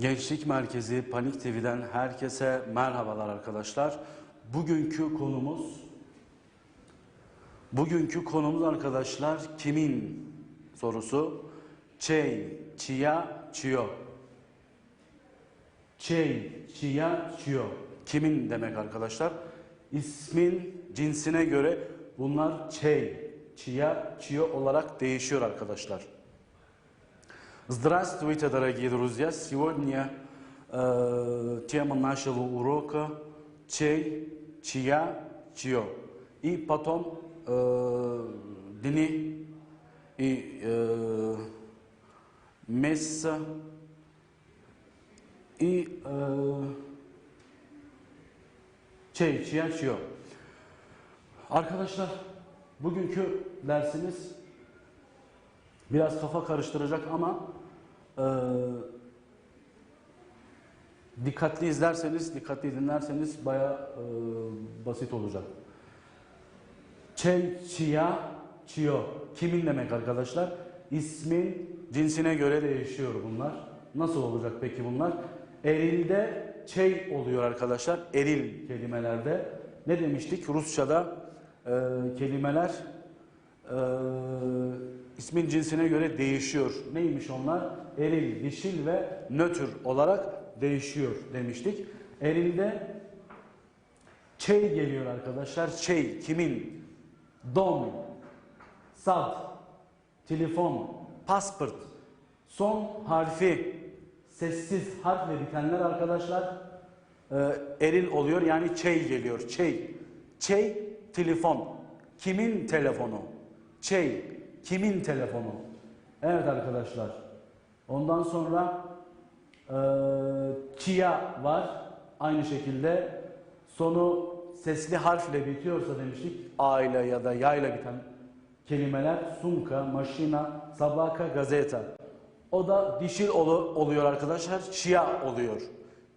Gençlik Merkezi Panik TV'den herkese merhabalar arkadaşlar. Bugünkü konumuz Bugünkü konumuz arkadaşlar kimin sorusu? Çey, çiya, çiyo. Çey, çiya, çiyo. Kimin demek arkadaşlar? İsmin cinsine göre bunlar çey, çiya, çiyo olarak değişiyor arkadaşlar. Здравствуйте, дорогие друзья! Сегодня э, тема нашего урока чей, чья, чье. И потом э, дни и э, месяца и э, çey, çiya, çiyo. Arkadaşlar bugünkü dersimiz biraz kafa karıştıracak ama e, dikkatli izlerseniz, dikkatli dinlerseniz baya basit olacak. Çey, çiya, çiyo. Kimin demek arkadaşlar? İsmin cinsine göre değişiyor bunlar. Nasıl olacak peki bunlar? Erilde çey oluyor arkadaşlar. Eril kelimelerde. Ne demiştik? Rusça'da e, kelimeler e, ismin cinsine göre değişiyor. Neymiş onlar? Eril, dişil ve nötr olarak değişiyor demiştik. Erilde çey geliyor arkadaşlar. Çey kimin? Dom, sad, telefon, pasport. Son harfi sessiz harfle bitenler arkadaşlar e, eril oluyor. Yani çey geliyor. Çey. Çey telefon. Kimin telefonu? Çey. Kimin telefonu? Evet arkadaşlar. Ondan sonra e, çiya var. Aynı şekilde sonu sesli harfle bitiyorsa demiştik. A ile ya da ya ile biten kelimeler sumka, maşina, sabaka, gazeta. O da dişil olu- oluyor arkadaşlar. Çiya oluyor.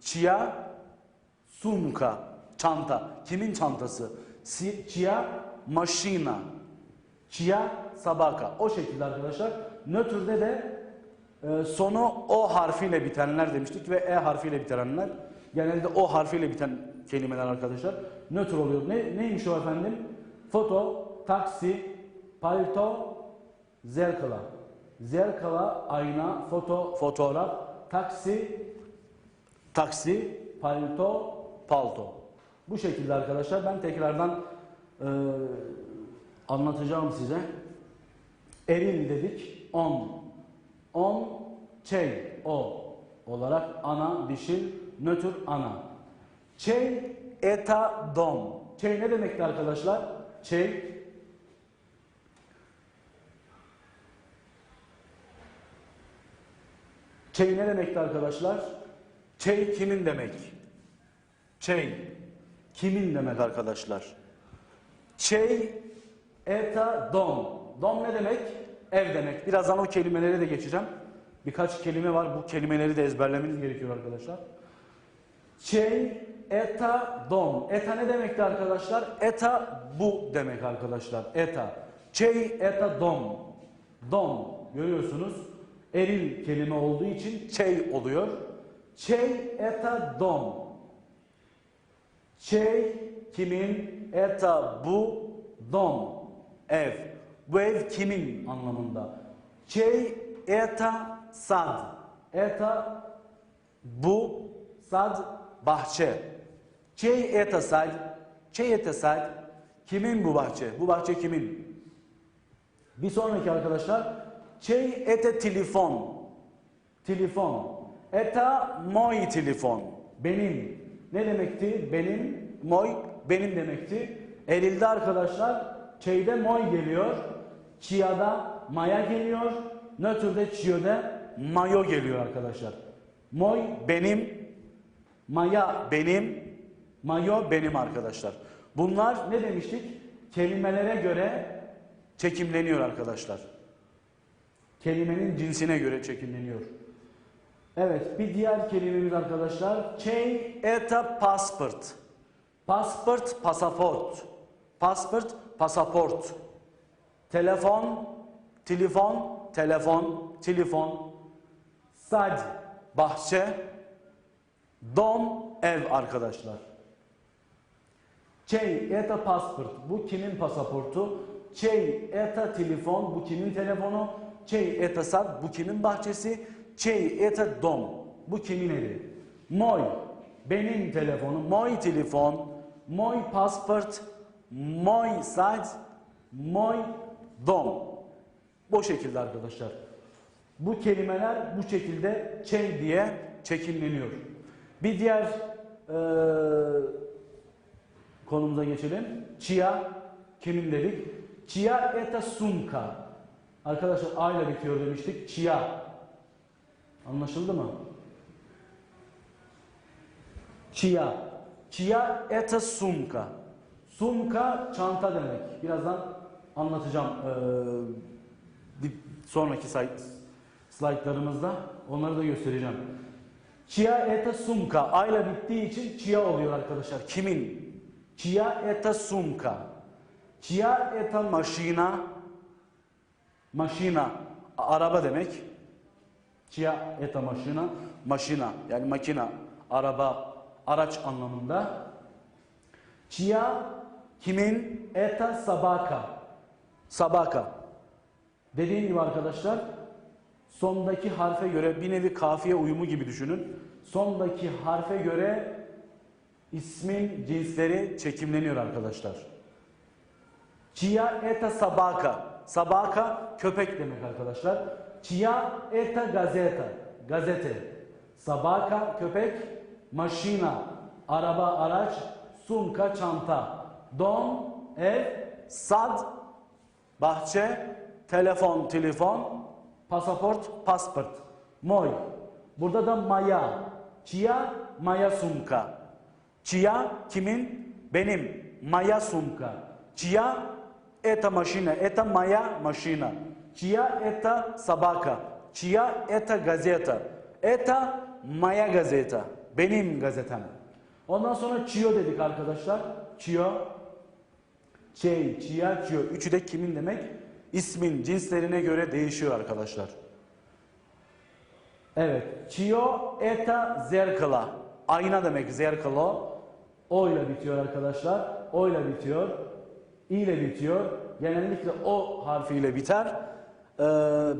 Çiya, sumka, çanta. Kimin çantası? Çiya, maşina. Çiya, sabaka. O şekilde arkadaşlar. Nötrde de e, sonu O harfiyle bitenler demiştik ve E harfiyle bitenler. Genelde O harfiyle biten kelimeler arkadaşlar. Nötr oluyor. Ne, neymiş o efendim? Foto, taksi, palto, zerkala. Zerkala, ayna, foto, fotoğraf, taksi, taksi, palto, palto. Bu şekilde arkadaşlar ben tekrardan e, anlatacağım size. Eril dedik, on. On, çey, o olarak ana, dişil, nötr, ana. Çey, eta, dom. Çey ne demekti arkadaşlar? Çey, Çey ne demekti arkadaşlar? Çey kimin demek? Çey kimin demek arkadaşlar? Çey eta dom. Dom ne demek? Ev demek. Birazdan o kelimeleri de geçeceğim. Birkaç kelime var. Bu kelimeleri de ezberlemeniz gerekiyor arkadaşlar. Çey eta dom. Eta ne demekti arkadaşlar? Eta bu demek arkadaşlar. Eta. Çey eta dom. Dom. Görüyorsunuz. Eril kelime olduğu için çey oluyor. Çey eta dom. Çey kimin? Eta bu dom. Ev. Bu ev kimin anlamında? Çey eta sad. Eta bu sad bahçe. Çey eta sad. Çey eta sad. Kimin bu bahçe? Bu bahçe kimin? Bir sonraki arkadaşlar Çey ete telefon. Telefon. Eta moj telefon. Benim. Ne demekti? Benim. Moj benim demekti. Erilde arkadaşlar çeyde moy geliyor. Çiyada maya geliyor. Nötrde çiyoda mayo geliyor arkadaşlar. Moy benim. Maya benim. Mayo benim arkadaşlar. Bunlar ne demiştik? Kelimelere göre çekimleniyor arkadaşlar. Kelimenin cinsine göre çekimleniyor. Evet, bir diğer kelimemiz arkadaşlar. Çey eta pasport. Pasport, pasaport. Pasport, pasaport. Telefon, telefon, telefon, telefon. Sad, bahçe, dom, ev arkadaşlar. Çey, eta pasport. Bu kimin pasaportu? Çey, eta telefon. Bu kimin telefonu? Çey, eta sad. Bu kimin bahçesi? Çey, eta dom. Bu kimin evi? Moy, benim telefonum. Moy telefon. Moy pasport. Moy sad. Moy dom. Bu şekilde arkadaşlar. Bu kelimeler bu şekilde çey diye çekimleniyor. Bir diğer eee konumuza geçelim. Chia kimin dedik? Chia eta sumka. Arkadaşlar A ile bitiyor demiştik. Chia. Anlaşıldı mı? Chia. Chia eta sumka. Sumka çanta demek. Birazdan anlatacağım. Ee, bir sonraki slaytlarımızda onları da göstereceğim. Chia eta sumka. A ile bittiği için chia oluyor arkadaşlar. Kimin? Chia eta sumka. Chia eta maşina. Maşina. Araba demek. Chia eta maşina. Maşina yani makina. Araba, araç anlamında. Chia kimin? Eta sabaka. Sabaka. Dediğim gibi arkadaşlar sondaki harfe göre bir nevi kafiye uyumu gibi düşünün. Sondaki harfe göre ismin cinsleri çekimleniyor arkadaşlar. Chia eta sabaka. Sabaka köpek demek arkadaşlar. Chia eta gazeta. Gazete. Sabaka köpek. Maşina. Araba araç. Sumka çanta. Don ev. Sad bahçe. Telefon telefon. Pasaport pasport. Moy. Burada da maya. Chia maya sumka. Chia kimin? Benim. Maya sumka. Chia eta maşina. Eta maya maşina. Chia eta sabaka. Chia eta gazeta. Eta maya gazeta. Benim gazetem. Ondan sonra Chio dedik arkadaşlar. Chio. Çey, Chio. Üçü de kimin demek? İsmin cinslerine göre değişiyor arkadaşlar. Evet. Chio eta zerkala. Ayna demek zerkalo. O ile bitiyor arkadaşlar. O ile bitiyor. İ ile bitiyor. Genellikle o harfiyle biter. Ee,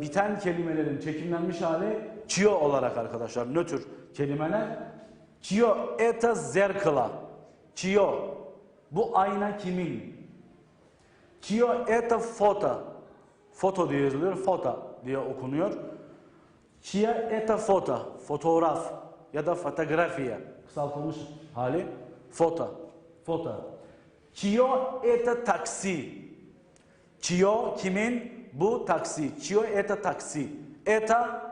biten kelimelerin çekimlenmiş hali çio olarak arkadaşlar. Nötr kelimeler. Çio eta zerkala. Çio. Bu ayna kimin? Çio eta foto. Foto diye yazılıyor. Foto diye okunuyor. Chia eta foto, fotoğraf ya da fotoğrafya kısaltılmış hali foto, foto. Chio eta taksi. Chio kimin? Bu taksi. Chio eta taksi. Eta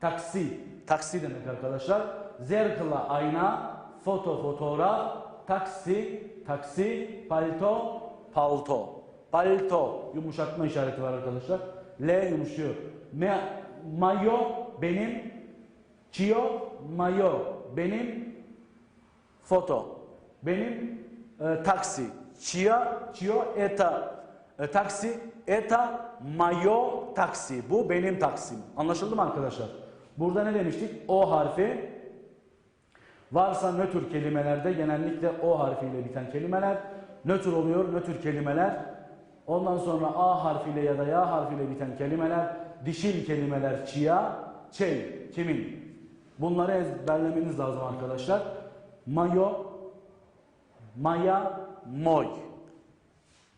taksi. Taksi demek arkadaşlar. Zerkla ayna, foto fotoğraf, taksi, taksi, palto, palto. Palto yumuşatma işareti var arkadaşlar. L yumuşuyor. Me, mayo benim. Chio mayo benim. Foto benim e, taksi. Chia, chio eta e, taksi. Eta mayo taksi. Bu benim taksim. Anlaşıldı mı arkadaşlar? Burada ne demiştik? O harfi varsa nötr kelimelerde genellikle o harfiyle biten kelimeler nötr oluyor. Nötr kelimeler ondan sonra A harfiyle ya da Ya harfiyle biten kelimeler dişil kelimeler chia, çey, kimin? Bunları ezberlemeniz lazım arkadaşlar. Mayo, maya, moy.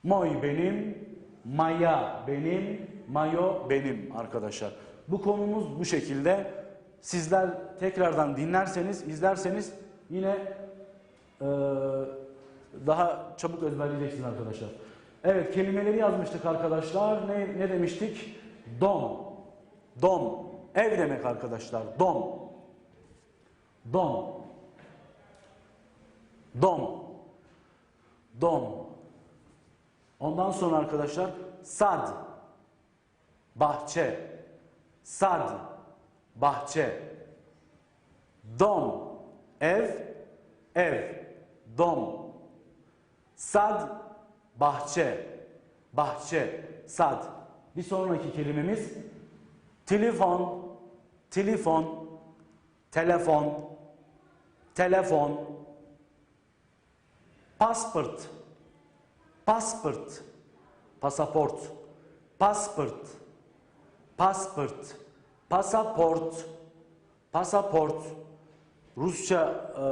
Moy benim, maya benim, mayo benim arkadaşlar. Bu konumuz bu şekilde. Sizler tekrardan dinlerseniz, izlerseniz yine eee, daha çabuk ezberleyeceksiniz arkadaşlar. Evet kelimeleri yazmıştık arkadaşlar. Ne, ne demiştik? Dom. Dom. Ev demek arkadaşlar. Dom. Dom. Dom. Dom. Ondan sonra arkadaşlar sad. Bahçe. Sad. Bahçe. Dom. Ev. Ev. Dom. Sad. Bahçe. Bahçe. Sad. Bir sonraki kelimemiz telefon. Telefon. telefon, telefon, pasport, pasport, pasaport, pasport, pasport, pasaport, pasaport. Rusça, e,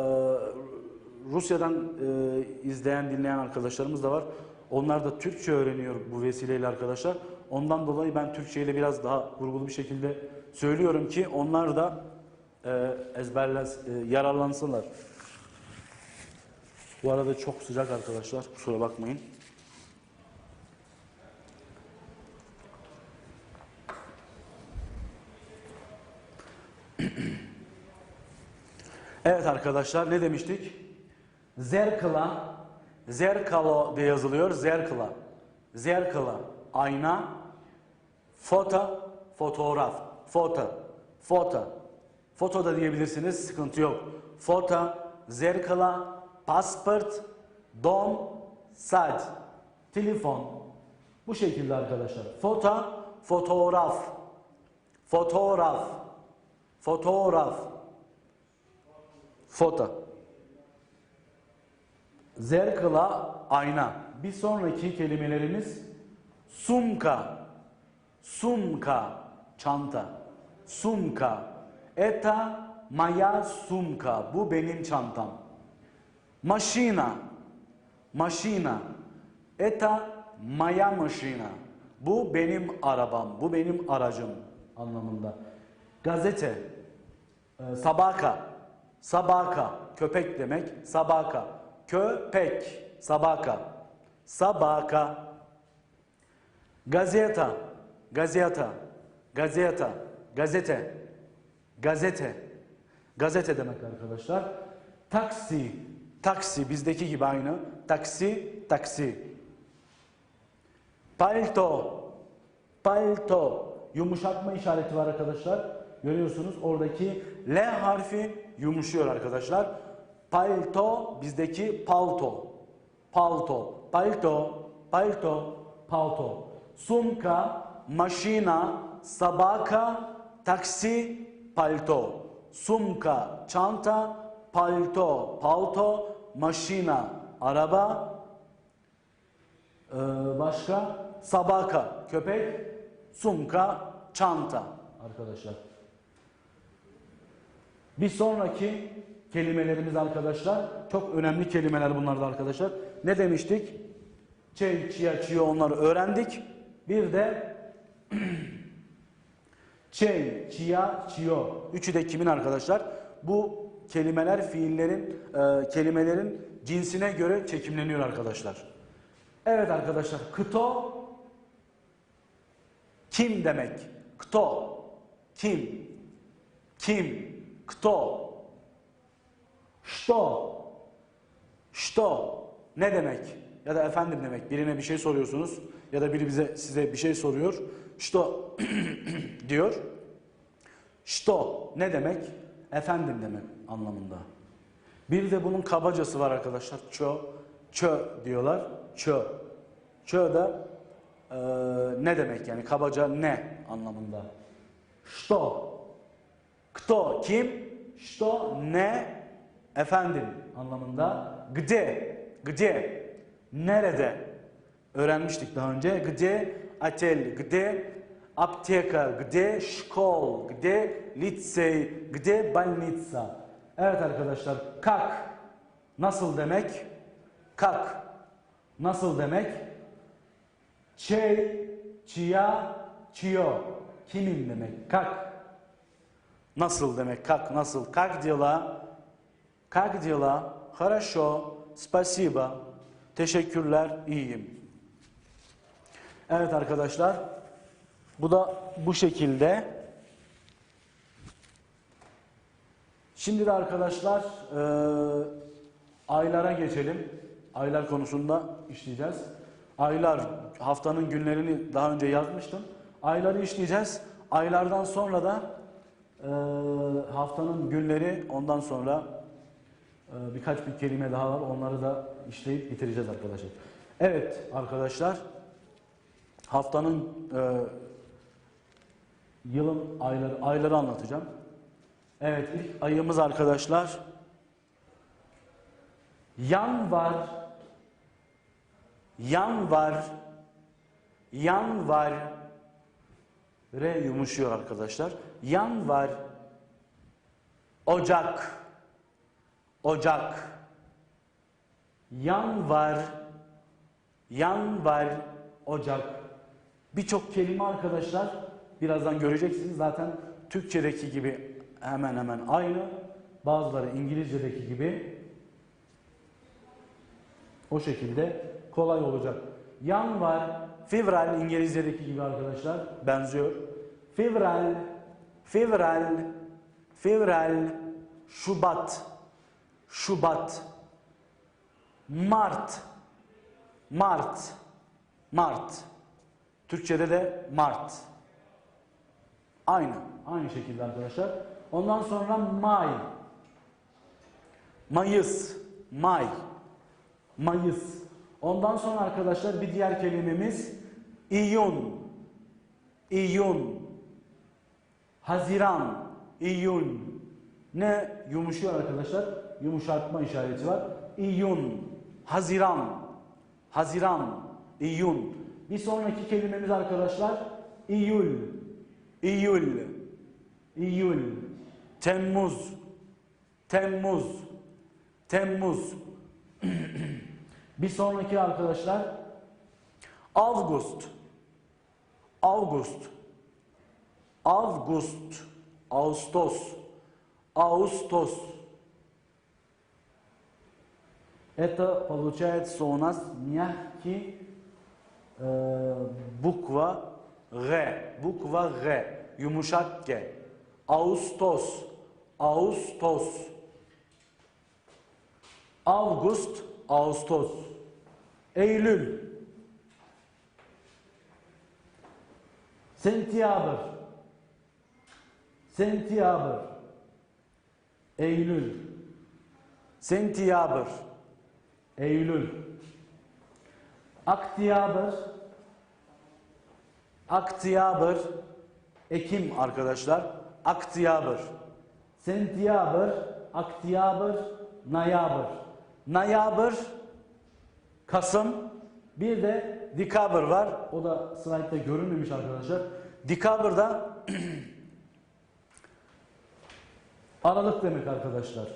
Rusya'dan e, izleyen, dinleyen arkadaşlarımız da var. Onlar da Türkçe öğreniyor bu vesileyle arkadaşlar. Ondan dolayı ben Türkçe ile biraz daha vurgulu bir şekilde söylüyorum ki onlar da e, ezberles, e, yararlansınlar. Bu arada çok sıcak arkadaşlar, kusura bakmayın. Evet arkadaşlar ne demiştik? Zerkala, zerkalo diye yazılıyor. Zerkala, zerkala, ayna, foto, fotoğraf, foto, foto. Foto da diyebilirsiniz, sıkıntı yok. Foto, zerkala, pasport, dom, saat, telefon. Bu şekilde arkadaşlar. Foto, fotoğraf, fotoğraf, fotoğraf. Foto. Zerkala ayna. Bir sonraki kelimelerimiz sumka. Sumka çanta. Sumka. Eta maya sumka. Bu benim çantam. Maşina. Maşina. Eta maya maşina. Bu benim arabam. Bu benim aracım anlamında. Gazete. Ee, sabaka. Sabaka. Köpek demek. Sabaka. Köpek. Sabaka. Sabaka. Gazeta. Gazeta. Gazeta. Gazete. Gazete. Gazete demek arkadaşlar. Taksi. Taksi bizdeki gibi aynı. Taksi. Taksi. Palto. Palto. Yumuşatma işareti var arkadaşlar. Görüyorsunuz oradaki L harfi yumuşuyor arkadaşlar. Palto bizdeki palto. Palto. Palto. Palto. Palto. Sumka, maşina, sabaka, taksi, palto. Sumka, çanta, palto, palto, maşina, araba, ee, başka sabaka, köpek, sumka, çanta arkadaşlar. Bir sonraki kelimelerimiz arkadaşlar çok önemli kelimeler bunlar da arkadaşlar. Ne demiştik? Çey, çiya, çiyo onları öğrendik. Bir de çey, çiya, çiyo. Üçü de kimin arkadaşlar? Bu kelimeler fiillerin, e, kelimelerin cinsine göre çekimleniyor arkadaşlar. Evet arkadaşlar, kto kim demek? Kto kim? Kim? Kto? Što? Što? Ne demek? Ya da efendim demek. Birine bir şey soruyorsunuz ya da biri bize size bir şey soruyor. Što diyor. Što ne demek? Efendim demek anlamında. Bir de bunun kabacası var arkadaşlar. Çö, çö diyorlar. Çö. Çö da e, ne demek yani kabaca ne anlamında. Što. Kto kim? Što ne? efendim anlamında gde, gde, nerede öğrenmiştik daha önce. Gde, atel, gde, apteka, gde, şkol, gde, litsey, gde, balnitsa. Evet arkadaşlar, kak nasıl demek? Kak nasıl demek? Çey, çiya, çiyo. Kimin demek? Kak. Nasıl demek? Kak nasıl? Kak diyorlar. Как дела? Хорошо. Спасибо. Teşekkürler. iyiyim. Evet arkadaşlar. Bu da bu şekilde. Şimdi de arkadaşlar eee, aylara geçelim. Aylar konusunda işleyeceğiz. Aylar haftanın günlerini daha önce yazmıştım. Ayları işleyeceğiz. Aylardan sonra da eee, haftanın günleri ondan sonra eee, birkaç bir kelime daha var. Onları da işleyip bitireceğiz arkadaşlar. Evet arkadaşlar haftanın eee, yılın ayları ayları anlatacağım. Evet ilk ayımız arkadaşlar. Yan var. Yan var. Yan var. R yumuşuyor arkadaşlar. Yan var. Ocak. Ocak. Yan var. Yan var. Ocak. Birçok kelime arkadaşlar birazdan göreceksiniz zaten Türkçedeki gibi hemen hemen aynı. Bazıları İngilizce'deki gibi o şekilde kolay olacak. Yan var. Fevral İngilizce'deki gibi arkadaşlar benziyor. Fevral, fevral, fevral, Şubat, Şubat, Mart, Mart, Mart. Türkçede de Mart. Aynı, aynı şekilde arkadaşlar. Ondan sonra May, Mayıs, May, Mayıs. Ondan sonra arkadaşlar bir diğer kelimemiz İyun, İyun, Haziran, İyun. Ne yumuşuyor arkadaşlar? Yumuşatma işareti var. İyun, Haziran, Haziran, İyun. Bir sonraki kelimemiz arkadaşlar İyül, İyül, İyül, Temmuz, Temmuz, Temmuz. Bir sonraki arkadaşlar Avgust, Avgust, Avgust, Ağustos, Ağustos. Это получается у нас мягкий э, буква Г, буква Г, yumuşak G. Ağustos, Ağustos. Avgust, Ağustos. Eylül. Sentyabr. Sentyabr. Eylül. Sentyabr. Eylül. Aktiyabr. Aktiyabr. Ekim arkadaşlar. Aktiyabr. Sentyabr. Aktiyabr. Nayabr. Nayabr. Kasım. Bir de Dekabr var. O da slaytta görünmemiş arkadaşlar. Dekabr'da Aralık demek arkadaşlar.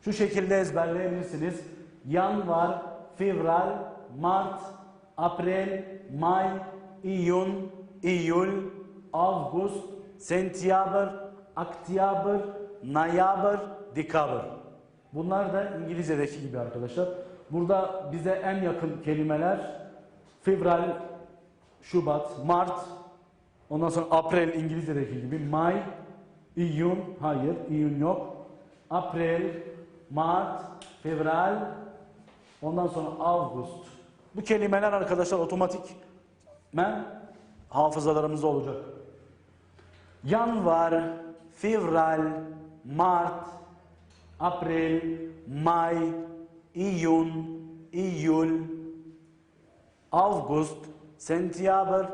Şu şekilde ezberleyebilirsiniz. Yanvar, Fevral, Mart, April, May, İyun, İyul, Ağustos, Sentyabr, Aktiyabr, Nayabr, Dekabr. Bunlar da İngilizce'deki gibi arkadaşlar. Burada bize en yakın kelimeler Fevral, Şubat, Mart, ondan sonra April İngilizce'deki gibi, May, İyun, hayır İyun yok. April, Mart, Fevral, ondan sonra Ağustos. Bu kelimeler arkadaşlar otomatik men hafızalarımızda olacak. Yanvar, Fevral, Mart, April, May, İyun, İyul, Ağustos, Sentyabr,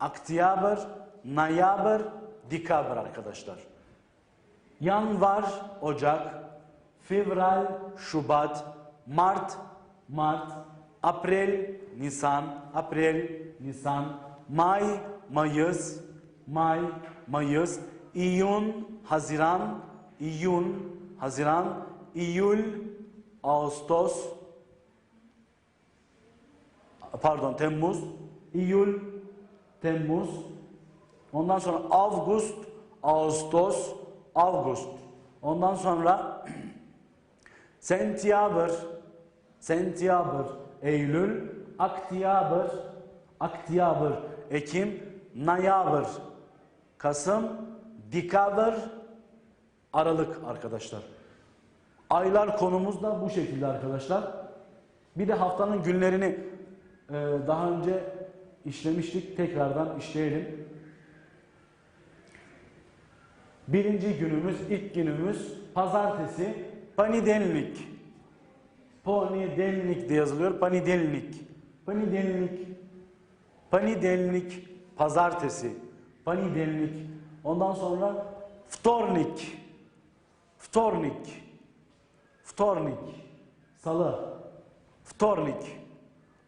Aktiyabr, Nayabr, Dekabr arkadaşlar. Yanvar, Ocak, Fevral, Şubat, Mart, Mart, April, Nisan, April, Nisan, May, Mayıs, May, Mayıs, İyun, Haziran, İyun, Haziran, İyul, Ağustos, pardon Temmuz, İyul, Temmuz, ondan sonra Avgust, Ağustos, Avgust. Ondan sonra Sentyabr, Sentyabr, Eylül, Aktiyabr, Aktiyabr, Ekim, Nayabr, Kasım, Dekabr, Aralık arkadaşlar. Aylar konumuz da bu şekilde arkadaşlar. Bir de haftanın günlerini e, daha önce işlemiştik. Tekrardan işleyelim. Birinci günümüz, ilk günümüz pazartesi panidenlik. Panidenlik de yazılıyor. Panidenlik. Panidenlik. Panidenlik. Pazartesi. Panidenlik. Ondan sonra Vtornik. Vtornik. Vtornik. Salı. Vtornik.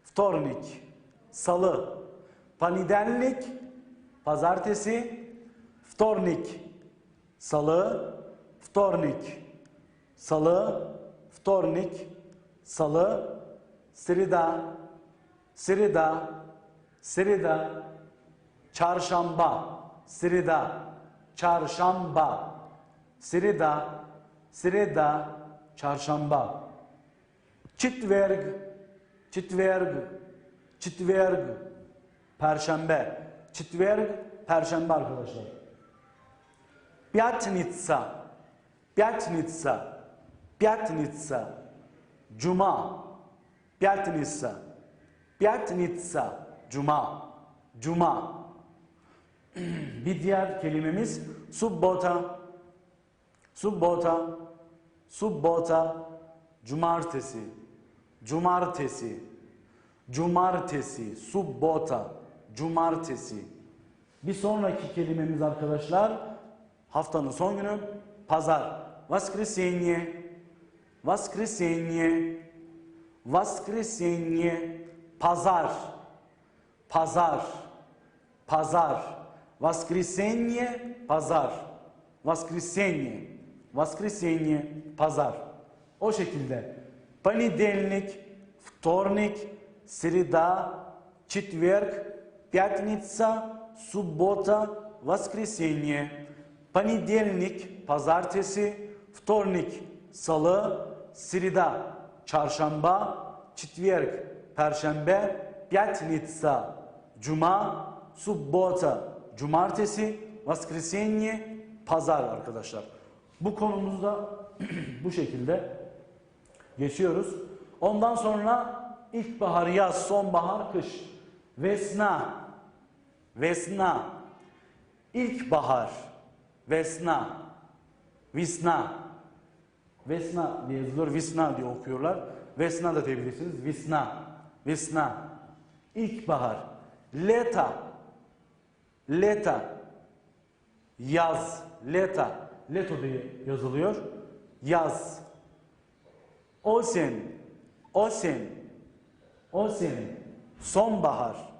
Vtornik. Salı. Panidenlik. Pazartesi. Vtornik. Salı. Vtornik. Salı. Vtornik salı, sirida, sirida, sirida, çarşamba, sirida, çarşamba, sirida, sirida, çarşamba. Çitverg, çitverg, çitverg, perşembe. Çitverg, perşembe arkadaşlar. Piyatnitsa, piyatnitsa, piyatnitsa. Cuma. Пятница. Пятница. Cuma. Cuma. Bir diğer kelimemiz subbota. Subbota. Subbota. Cumartesi. Cumartesi. Cumartesi. Subbota. Cumartesi. Bir sonraki kelimemiz arkadaşlar haftanın son günü pazar. Воскресенье. Воскресенье. Воскресенье. Pazar. Pazar. Pazar. Воскресенье. Pazar. Воскресенье. Воскресенье. Pazar. O şekilde. Понедельник, вторник, среда, четверг, пятница, суббота, воскресенье. Понедельник, pazartesi, вторник, salı, srida, çarşamba, четверг, perşembe, пятница, cuma, суббота, cumartesi, воскресенье, pazar arkadaşlar. Bu konumuzda bu şekilde geçiyoruz. Ondan sonra ilkbahar, yaz, sonbahar, kış. Vesna, vesna, ilkbahar, vesna, visna, vesna diye yazılıyor, visna diye okuyorlar. Vesna da diyebilirsiniz, visna, visna, ilkbahar, leta, leta, yaz, leta, leto diye yazılıyor, yaz, Osen, osen, osen, sonbahar.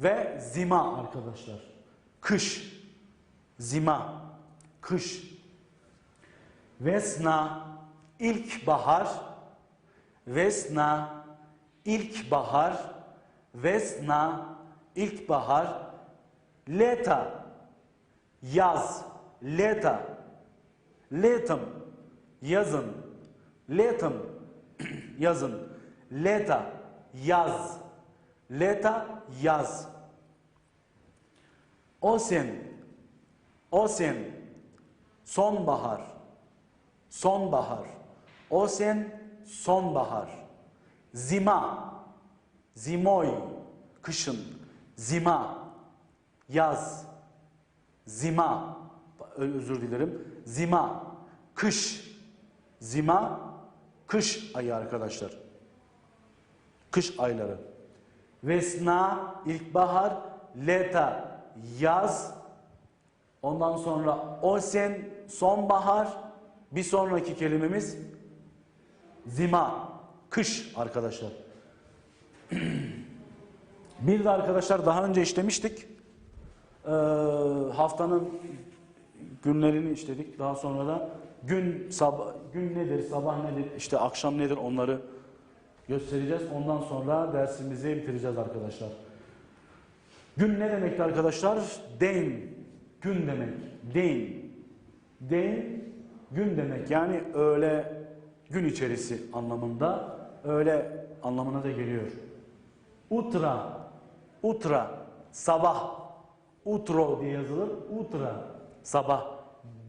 Ve zima arkadaşlar. Kış, zima, kış. Vesna, ilkbahar, vesna, ilkbahar, vesna, ilkbahar, leta, yaz, leta, letum, yazın, letum, yazın, leta, yaz, leta, yaz. Osen, osen, sonbahar, sonbahar, osen, sonbahar. Zima, zimoy, kışın, zima, yaz, zima, özür dilerim, zima, kış, zima, kış ayı arkadaşlar. Kış ayları. Vesna, ilkbahar, leta, yaz, ondan sonra osen, sonbahar, bir sonraki kelimemiz zima, kış arkadaşlar. Bir de arkadaşlar daha önce işlemiştik. Ee, haftanın günlerini işledik. Daha sonra da gün sabah gün nedir, sabah nedir, işte akşam nedir onları göstereceğiz. Ondan sonra dersimizi bitireceğiz arkadaşlar. Gün ne demekti arkadaşlar? Den. Gün demek. Den. Den gün demek. Yani öğle gün içerisi anlamında öğle anlamına da geliyor. Utra. Utra. Sabah. Utro diye yazılır. Utra. Sabah.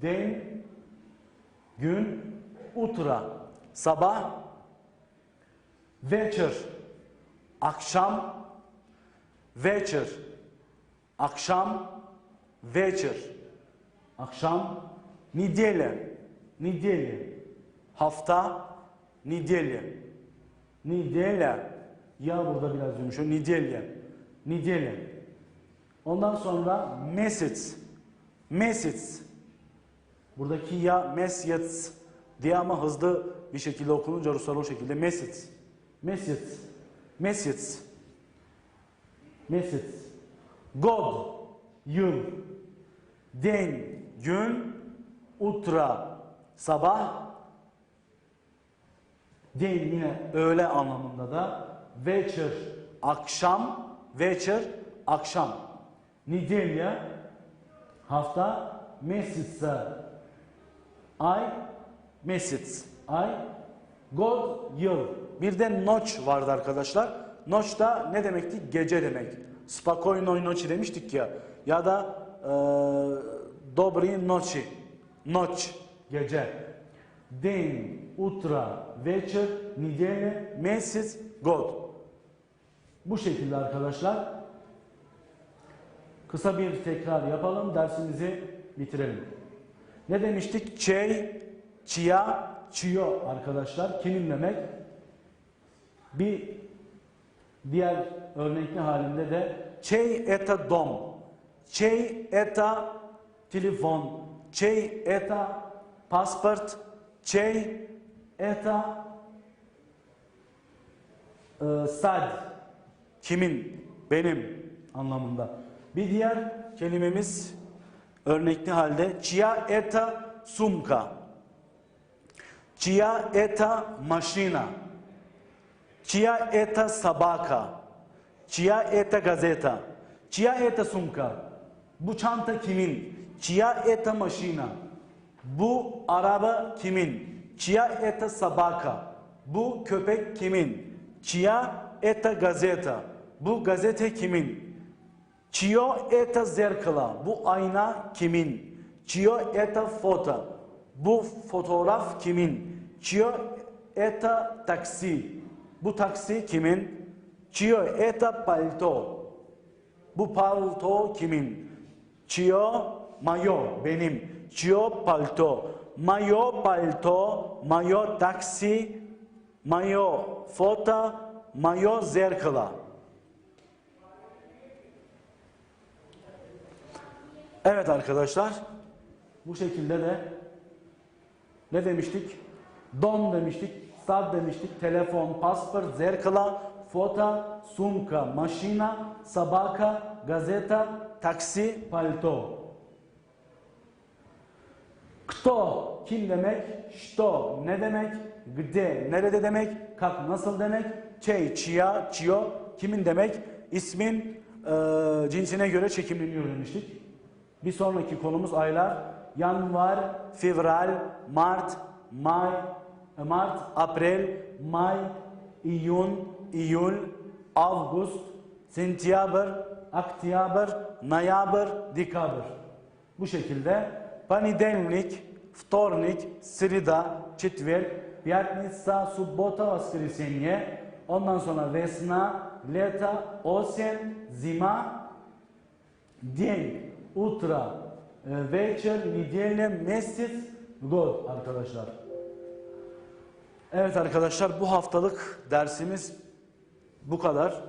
Den. Gün. Utra. Sabah. Večer. Akşam. Večer. Akşam. Večer. Akşam. Nedelya. Nedelya. Hafta. Nedelya. Nedelya. Ya burada biraz yumuşuyor. Nedelya. Nedelya. Ondan sonra mesec. Mesec. Buradaki ya mesjets diye ama hızlı bir şekilde okununca Ruslar o şekilde mesjets. Mesjets. Mesjets. Mesjets. God. Yıl. Den. Gün. Utra. Sabah. Den yine öğle anlamında da. Večer. Akşam. Večer. Akşam. Nidelya. Hafta. Mesitsa. Ay. Mesit. Ay. God. Yıl. Bir de noç vardı arkadaşlar. Noç da ne demekti? Gece demek. Spokojnoj noći demiştik ya. Ya da e, dobri noći. Noć. Gece. Den, utra, večer, nedjelje, mjesec, god. Bu şekilde arkadaşlar. Kısa bir tekrar yapalım. Dersimizi bitirelim. Ne demiştik? Çey, çiya, çiyo arkadaşlar. Kimin demek? Bir diğer örnekli halinde de çey eta dom, çey eta telefon, çey eta pasport, çey eta e, sad, kimin, benim anlamında. Bir diğer kelimemiz örnekli halde çiya eta sumka, çiya eta maşina, Чия это собака? Чия это газета? Чия это sumka? Bu çanta kimin? Çia eta maşina? Bu araba kimin? Çia eta sabaka? Bu köpek kimin? Çia eta gazeta? Bu gazete kimin? Çio eta zerkala? Bu ayna kimin? Çio eta foto? Bu fotoğraf kimin? Çio eta taksi? Bu taksi kimin? Çio eta palto. Bu palto kimin? Çio mayo benim. Çio palto. Mayo palto. Mayo taksi. Mayo foto. Mayo zerkala. Evet arkadaşlar. Bu şekilde de ne demiştik? Don demiştik, sad demiştik, telefon, pasport, zerkala, foto, sumka, maşina, sabaka, gazeta, taksi, palto. Kto kim demek? Što ne demek? Gde nerede demek? Kak nasıl demek? Çey, çiya, çiyo kimin demek? İsmin e, cinsine göre çekimleniyor demiştik. Bir sonraki konumuz aylar. Yanvar, fevral, mart, may, e, mart, april, may, iyun, iyul, avgust, sentyabr, aktiyabr, nayabr, dikabr. Bu şekilde понедельник, вторник, среда, четверг, пятница, суббота, воскресенье, ondan sonra vesna, leta, osen, zima, день, утро, e, вечер, неделя, месяц, god arkadaşlar. Evet arkadaşlar bu haftalık dersimiz bu kadar.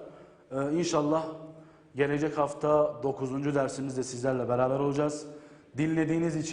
Ee, inşallah gelecek hafta 9. dersimizde sizlerle beraber olacağız. Dinlediğiniz için